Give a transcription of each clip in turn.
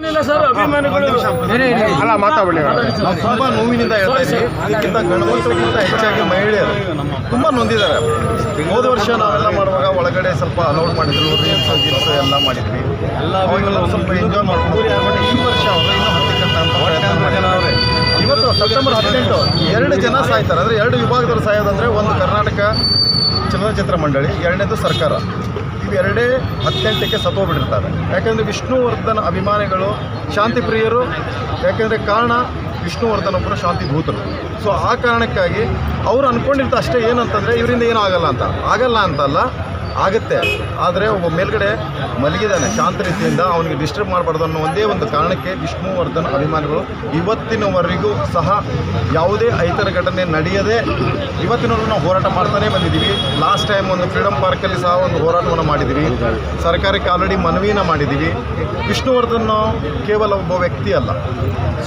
ಏನಿಲ್ಲ ಸರ್ ಅಭಿಮಾನಿಗಳು ಅಲ್ಲ ಮಾತಾಡಬೇಡಿ ತುಂಬ ನೋವಿನಿಂದ ಹೇಳ್ತಾ ಇದ್ದೀವಿ ಇದಕ್ಕಿಂತ ಗಣಮಂತರಿಗಿಂತ ಹೆಚ್ಚಾಗಿ ಮಹಿಳೆಯರು ತುಂಬ ನೊಂದಿದ್ದಾರೆ. ಹೋದ ವರ್ಷ ನಾವೆಲ್ಲ ಮಾಡುವಾಗ ಒಳಗಡೆ ಸ್ವಲ್ಪ ಅಲೌಡ್ ಮಾಡಿದ್ರು. ರೀಲ್ಸ್ ಗೀಲ್ಸ್ ಎಲ್ಲ ಮಾಡಿದ್ವಿ. ಅವಾಗೆಲ್ಲ ಸ್ವಲ್ಪ ಎಂಜಾಯ್ ಮಾಡ್ಕೊಂಡು ಬಟ್ ಈ ವರ್ಷ ಅವರು ಇನ್ನೂ ಹತ್ತಕ್ಕಂತ ಅಂತ ಇವತ್ತು ಸೆಪ್ಟೆಂಬರ್ ಹದಿನೆಂಟು ಎರಡು ಜನ ಸಾಯ್ತಾರೆ. ಅಂದರೆ ಎರಡು ವಿಭಾಗದವರು ಸಾಯೋದಂದರೆ ಒಂದು ಕರ್ನಾಟಕ ಚಲನಚಿತ್ರ ಮಂಡಳಿ ಎರಡನೇದು ಸರ್ಕಾರ. ಇವೆರಡೇ ಹದಿನೆಂಟಕ್ಕೆ ಸತ್ತೋಗ್ಬಿಟ್ಟಿರ್ತಾರೆ. ಯಾಕೆಂದರೆ ವಿಷ್ಣುವರ್ಧನ ಅಭಿಮಾನಿಗಳು ಶಾಂತಿ ಪ್ರಿಯರು, ಯಾಕೆಂದರೆ ಕಾರಣ ವಿಷ್ಣುವರ್ಧನ ಒಬ್ಬರು ಶಾಂತಿ ಭೂತರು. ಸೊ ಆ ಕಾರಣಕ್ಕಾಗಿ ಅವ್ರು ಅಂದ್ಕೊಂಡಿರ್ತ ಅಷ್ಟೇ ಏನಂತಂದರೆ, ಇವರಿಂದ ಏನೂ ಆಗಲ್ಲ ಅಂತ. ಆಗಲ್ಲ ಅಂತಲ್ಲ ಆಗುತ್ತೆ. ಆದರೆ ಒಬ್ಬ ಮೇಲ್ಗಡೆ ಮಲಗಿದ್ದಾನೆ. ಶಾಂತ ರೀತಿಯಿಂದ ಅವನಿಗೆ ಡಿಸ್ಟರ್ಬ್ ಮಾಡಬಾರ್ದು ಅನ್ನೋ ಒಂದೇ ಒಂದು ಕಾರಣಕ್ಕೆ ವಿಷ್ಣುವರ್ಧನ್ ಅಭಿಮಾನಿಗಳು ಇವತ್ತಿನವರೆಗೂ ಸಹ ಯಾವುದೇ ಐತರ ಘಟನೆ ನಡೆಯದೆ ಇವತ್ತಿನವರೆಗೂ ನಾವು ಹೋರಾಟ ಮಾಡ್ತಾನೆ ಬಂದಿದ್ದೀವಿ. ಲಾಸ್ಟ್ ಟೈಮ್ ಒಂದು ಫ್ರೀಡಮ್ ಪಾರ್ಕಲ್ಲಿ ಸಹ ಒಂದು ಹೋರಾಟವನ್ನು ಮಾಡಿದ್ದೀವಿ. ಸರ್ಕಾರಕ್ಕೆ ಆಲ್ರೆಡಿ ಮನವಿನ ಮಾಡಿದ್ದೀವಿ. ವಿಷ್ಣುವರ್ಧನ್ ಕೇವಲ ಒಬ್ಬ ವ್ಯಕ್ತಿ ಅಲ್ಲ.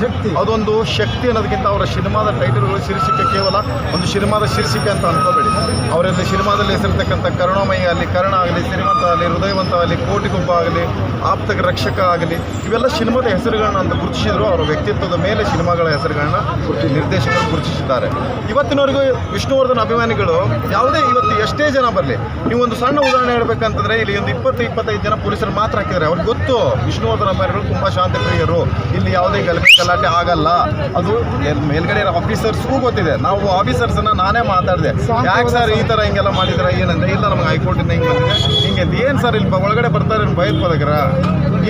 ಶಕ್ತಿ. ಅದೊಂದು ಶಕ್ತಿ ಅನ್ನೋದಕ್ಕಿಂತ ಅವರ ಸಿನಿಮಾದ ಟೈಟಲ್ಗಳು ಶೀರ್ಷಿಕೆ ಕೇವಲ ಒಂದು ಸಿನಿಮಾದ ಶೀರ್ಷಿಕೆ ಅಂತ ಅನ್ಕೋಬೇಡಿ. ಅವರಲ್ಲಿ ಸಿನಿಮಾದಲ್ಲಿ ಹೆಸರಿರ್ತಕ್ಕಂಥ ಕರುಣಾಮಯಿ ಆಗಲಿ ಕರ್ಣ ಆಗಲಿ, ಶ್ರೀಮಂತ ಆಗಲಿ, ಹೃದಯವಂತ ಆಗಲಿ, ಕೋಟಿಗೊಬ್ಬ ಆಗಲಿ, ಆಪ್ತಕ ರಕ್ಷಕ ಆಗಲಿ, ಇವೆಲ್ಲ ಸಿನಿಮಾದ ಹೆಸರುಗಳನ್ನ ಅಂತ ಗುರುತಿಸಿದ್ರು. ಅವರ ವ್ಯಕ್ತಿತ್ವದ ಮೇಲೆ ಸಿನಿಮಾಗಳ ಹೆಸರುಗಳನ್ನ ಗುರುತಿ, ನಿರ್ದೇಶಕರು ಗುರುತಿಸಿದ್ದಾರೆ. ಇವತ್ತಿನವರೆಗೂ ವಿಷ್ಣುವರ್ಧನ್ ಅಭಿಮಾನಿಗಳು ಯಾವುದೇ ಇವತ್ತು ಎಷ್ಟೇ ಜನ ಬರಲಿ, ನೀವು ಒಂದು ಸಣ್ಣ ಉದಾಹರಣೆ ಹೇಳ್ಬೇಕಂತಂದ್ರೆ ಇಲ್ಲಿ ಒಂದು ಇಪ್ಪತ್ತು, ಇಪ್ಪತ್ತೈದು ಜನ ಪೊಲೀಸರು ಮಾತ್ರ ಹಾಕಿದ್ದಾರೆ. ಅವ್ರಿಗೆ ಗೊತ್ತು, ವಿಷ್ಣುವರ್ಧನ್ ಅಭಿಮಾನಿಗಳು ತುಂಬ ಶಾಂತಿ ಪ್ರಿಯರು ಇಲ್ಲಿ ಯಾವುದೇ ಗಲಭೆ, ಗಲಾಟೆ ಆಗಲ್ಲ. ಅದು ಮೇಲ್ಗಡೆ ಆಫೀಸರ್ಸ್ಗೂ ಗೊತ್ತಿದೆ. ನಾವು ಆಫೀಸರ್ಸನ್ನ ನಾನೇ ಮಾತಾಡಿದೆ. ಯಾಕೆ ಸರ್ ಈ ಥರ ಹಿಂಗೆಲ್ಲ ಮಾಡಿದ್ರೆ ಏನಂದ್ರೆ ಇಲ್ಲ, ನಮ್ಗೆ ಹೈಕೋರ್ಟಿಂದ ಹಿಂಗೆ ಬಂದಿದೆ ಹಿಂಗೆ ಏನು ಸರ್ ಇಲ್ಲಿ ಒಳಗಡೆ ಬರ್ತಾರೆ ಭಯೋತ್ಪಾದಕರ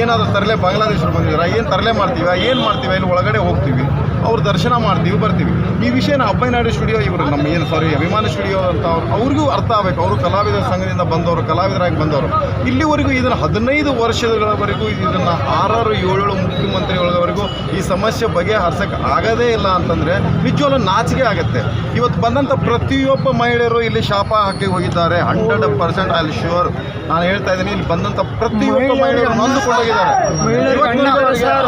ಏನಾದರೂ ತರಲೆ ಬಾಂಗ್ಲಾದೇಶರು ಬಂದಿದ್ದೀರಾ? ಏನು ತರಲೆ ಮಾಡ್ತೀವ? ಏನು ಮಾಡ್ತೀವಿ? ಇಲ್ಲಿ ಒಳಗಡೆ ಹೋಗ್ತೀವಿ. ಅವ್ರ ದರ್ಶನ ಮಾಡ್ತೀವಿ ಬರ್ತೀವಿ. ಈ ವಿಷಯನ ಅಬ್ಬಯ್ಯನಾಡು ಸ್ಟುಡಿಯೋ ಇವರು ನಮ್ಮ ಏನು ಸಾರಿ ಅಭಿಮಾನ ಸ್ಟುಡಿಯೋ ಅಂತ ಅವ್ರು ಅವ್ರಿಗೂ ಅರ್ಥ ಆಗಬೇಕು. ಅವರು ಕಲಾವಿದ ಸಂಘದಿಂದ ಬಂದವರು ಕಲಾವಿದರಾಗಿ ಬಂದವರು. ಇಲ್ಲಿವರೆಗೂ ಇದನ್ನು ಹದಿನೈದು ವರ್ಷಗಳವರೆಗೂ ಇದನ್ನು ಆರಾರು ಏಳು ಮುಖ್ಯಮಂತ್ರಿಗಳವರೆಗೂ ಈ ಸಮಸ್ಯೆ ಬಗೆಹರಿಸಕ್ಕೆ ಆಗದೇ ಇಲ್ಲ ಅಂತಂದರೆ ನಿಜವಲ್ಲ ನಾಚಿಕೆ ಆಗುತ್ತೆ. ಇವತ್ತು ಬಂದಂಥ ಪ್ರತಿಯೊಬ್ಬ ಮಹಿಳೆಯರು ಇಲ್ಲಿ ಶಾಪ ಹಾಕಿ ಹೋಗಿದ್ದಾರೆ. ಹಂಡ್ರೆಡ್ ಪರ್ಸೆಂಟ್ ಐ ಶ್ಯೂರ್ ನಾನು ಹೇಳ್ತಾ ಇದ್ದೀನಿ ಇಲ್ಲಿ ಬಂದಂಥ ಪ್ರತಿಯೊಬ್ಬ ಮಹಿಳೆಯರು ನೊಂದುಕೊಂಡೋಗಿದ್ದಾರೆ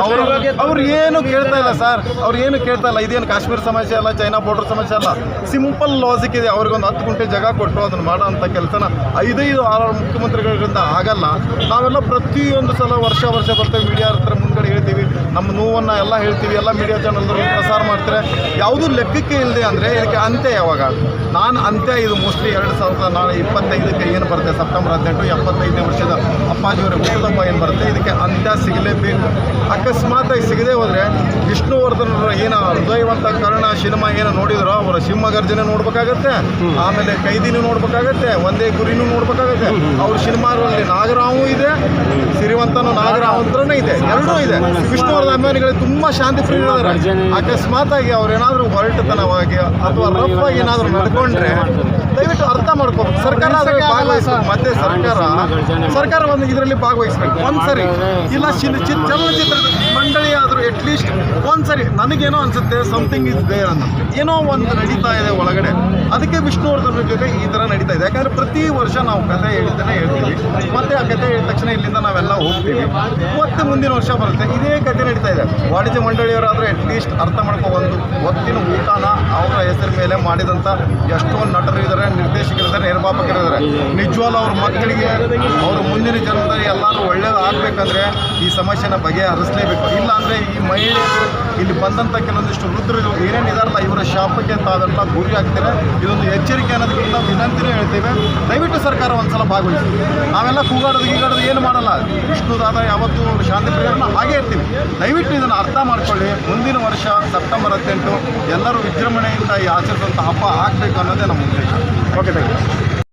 ಅವರು ಅವ್ರು ಏನು ಕೇಳ್ತಾ ಇಲ್ಲ ಸರ್. ಅವ್ರು ಏನು ಕೇಳ್ತಾ ಇಲ್ಲ. ಇದೇನು ಕಾಶ್ಮೀರ ಸಮಸ್ಯೆ ಅಲ್ಲ, ಚೈನಾ ಬಾರ್ಡರ್ ಸಮಸ್ಯೆ ಅಲ್ಲ? ಸಿಂಪಲ್ ಲಾಜಿಕ್ ಇದೆ. ಅವ್ರಿಗೊಂದು ಹತ್ತು ಗುಂಟೆ ಜಾಗ ಕೊಟ್ಟು ಅದನ್ನು ಮಾಡೋ ಅಂತ ಕೆಲಸನ ಐದೈದು ಆರು ಮುಖ್ಯಮಂತ್ರಿಗಳಿಂದ ಆಗಲ್ಲ. ನಾವೆಲ್ಲ ಪ್ರತಿಯೊಂದು ಸಲ ವರ್ಷ ವರ್ಷ ಬರ್ತೇವೆ. ಮೀಡಿಯಾ ಹತ್ರ ಮುಂದ್ಗಡೆ ಹೇಳ್ತೀವಿ. ನಮ್ಮ ನೋವನ್ನು ಎಲ್ಲ ಹೇಳ್ತೀವಿ. ಎಲ್ಲ ಮೀಡಿಯಾ ಚಾನಲ್ದವರು ಪ್ರಸಾರ ಮಾಡ್ತಾರೆ. ಯಾವುದು ಲೆಕ್ಕಕ್ಕೆ ಇಲ್ಲದೆ ಅಂದರೆ ಇದಕ್ಕೆ ಅಂತ್ಯ ಯಾವಾಗ? ನಾನು ಅಂತ್ಯ ಇದು ಮೋಸ್ಟ್ಲಿ ಎರಡು ಸಾವಿರದ ನಾಳೆ ಇಪ್ಪತ್ತೈದಕ್ಕೆ ಏನು ಬರುತ್ತೆ? ಸೆಪ್ಟೆಂಬರ್ ಹದಿನೆಂಟು, ಎಪ್ಪತ್ತೈದನೇ ವರ್ಷದ ಅಪ್ಪಾಜಿಯವರ ಹುಟ್ಟುಹಬ್ಬ ಏನು ಬರುತ್ತೆ? ಇದಕ್ಕೆ ಅಂತ್ಯ ಸಿಗಲೇಬೇಕು. ಅಕಸ್ಮಾತ್ ಸಿಗದೆ ಹೋದರೆ ವಿಷ್ಣುವರ್ಧನರ ಏನ ಹೃದಯವಂತ ಕರ್ಣ ಸಿನಿಮಾ ಏನ ನೋಡಿದ್ರೋ ಅವರ ಸಿಂಹಗರ್ಜನೆ ನೋಡ್ಬೇಕಾಗತ್ತೆ. ಆಮೇಲೆ ಕೈದಿನೂ ನೋಡ್ಬೇಕಾಗತ್ತೆ ಒಂದೇ ಗುರಿನೂ ನೋಡ್ಬೇಕಾಗತ್ತೆ. ಅವ್ರ ಸಿನಿಮಾಗಳಲ್ಲಿ ನಾಗರಾವು ಇದೆ ಸಿರಿವಂತನು ನಾಗರಾವ್ ಅಂತಾನೆ ಇದೆ ಎರಡೂ ಇದೆ. ವಿಷ್ಣುವರ್ಧನ ಅಭಿಮಾನಿಗಳಿಗೆ ತುಂಬಾ ಶಾಂತಿ ಪ್ರಿಯರಿದ್ದಾರೆ ಅಕಸ್ಮಾತಾಗಿ ಅವ್ರೇನಾದ್ರೂ ಹೊರಟತನವಾಗಿ ಅಥವಾ ರಫ್ ಆಗಿ ಏನಾದರೂ ನಡ್ಕೊಂಡ್ರೆ ದಯವಿಟ್ಟು ಅರ್ಥ ಮಾಡ್ಕೋಬೇಕು. ಸರ್ಕಾರ ಭಾಗವಹಿಸ್ಬೇಕು. ಮತ್ತೆ ಸರ್ಕಾರ ಸರ್ಕಾರ ಒಂದು ಇದರಲ್ಲಿ ಭಾಗವಹಿಸ್ಬೇಕು. ಒಂದ್ಸರಿ. ಇಲ್ಲ ಚಿಲ್ ಚಿಲ್ ಚಲನಚಿತ್ರ ಮಂಡಳಿ ಆದರೂ ಅಟ್ಲೀಸ್ಟ್ ಒಂದ್ಸರಿ ನನಗೇನೋ ಅನ್ಸುತ್ತೆ ಸಮಥಿಂಗ್ ಇಸ್ ದೇರ್ ಅನ್ನ. ಏನೋ ಒಂದು ನಡೀತಾ ಇದೆ ಒಳಗಡೆ. ಅದಕ್ಕೆ ವಿಷ್ಣುವರ್ಧನ ಜೊತೆ ಈ ಥರ ನಡೀತಾ ಇದೆ. ಯಾಕಂದ್ರೆ ಪ್ರತಿ ವರ್ಷ ನಾವು ಕತೆ ಹೇಳಿದ್ದೇನೆ ಹೇಳ್ತೀವಿ. ಮತ್ತೆ ಆ ಕತೆ ಹೇಳಿದ ತಕ್ಷಣ ಇಲ್ಲಿಂದ ನಾವೆಲ್ಲ ಹೋಗ್ತೀವಿ. ಮತ್ತೆ ಮುಂದಿನ ವರ್ಷ ಬರುತ್ತೆ. ಇದೇ ಕತೆ ನಡೀತಾ ಇದೆ. ವಾಣಿಜ್ಯ ಮಂಡಳಿಯವರಾದರೆ ಅಟ್ಲೀಸ್ಟ್ ಅರ್ಥ ಮಾಡ್ಕೊ ಒಂದು ಹೊತ್ತಿನ ಊಟನ ಅವರ ಹೆಸರು ಮೇಲೆ ಮಾಡಿದಂಥ ಎಷ್ಟೊಂದು ನಟರು ಇದ್ದಾರೆ ನಿರ್ಮಾಪಕರಿದ್ದಾರೆ ನಿಜವಾಗ್ಲೂ ಅವ್ರ ಮಕ್ಕಳಿಗೆ, ಅವ್ರ ಮುಂದಿನ ಜನ್ಮದಲ್ಲಿ ಎಲ್ಲರೂ ಒಳ್ಳೇದು ಆಗಬೇಕಂದ್ರೆ ಈ ಸಮಸ್ಯೆನ ಬಗೆಹರಿಸಲೇಬೇಕು. ಇಲ್ಲ ಅಂದರೆ ಈ ಮಹಿಳೆಯರು ಇಲ್ಲಿ ಬಂದಂಥ ಕೆಲವೊಂದಿಷ್ಟು ವೃದ್ಧರು ಏನೇನು ಇದಾರಲ್ಲ, ಇವರ ಶಾಪಕ್ಕೆ ತಾವೆಲ್ಲ ಗುರಿ ಆಗ್ತಾರೆ ಇದೊಂದು ಎಚ್ಚರಿಕೆ ಅನ್ನೋದಕ್ಕಿಂತ ವಿನಂತಿನೇ ಹೇಳ್ತೇವೆ. ದಯವಿಟ್ಟು ಸರ್ಕಾರ ಒಂದ್ಸಲ ಭಾಗವಹಿಸಿ. ನಾವೆಲ್ಲ ಕೂಗಾಡೋದು ಈಗಾಡೋದು ಏನು ಮಾಡಲ್ಲ. ವಿಷ್ಣುದಾದ ಯಾವತ್ತೂ ಶಾಂತಿ ಪ್ರಿಯರನ್ನ ಹಾಗೇ ಇರ್ತೀವಿ. ದಯವಿಟ್ಟು ಇದನ್ನು ಅರ್ಥ ಮಾಡ್ಕೊಳ್ಳಿ. ಮುಂದಿನ ವರ್ಷ ಸೆಪ್ಟೆಂಬರ್ ಹದಿನೆಂಟು ಎಲ್ಲರೂ ವಿಜೃಂಭಣೆಯಿಂದ ಈ ಆಚರಿಸುವಂಥ ಹಬ್ಬ ಆಗಬೇಕು ಅನ್ನೋದೇ ನಮ್ಮ ಉದ್ದೇಶ. Okay thank you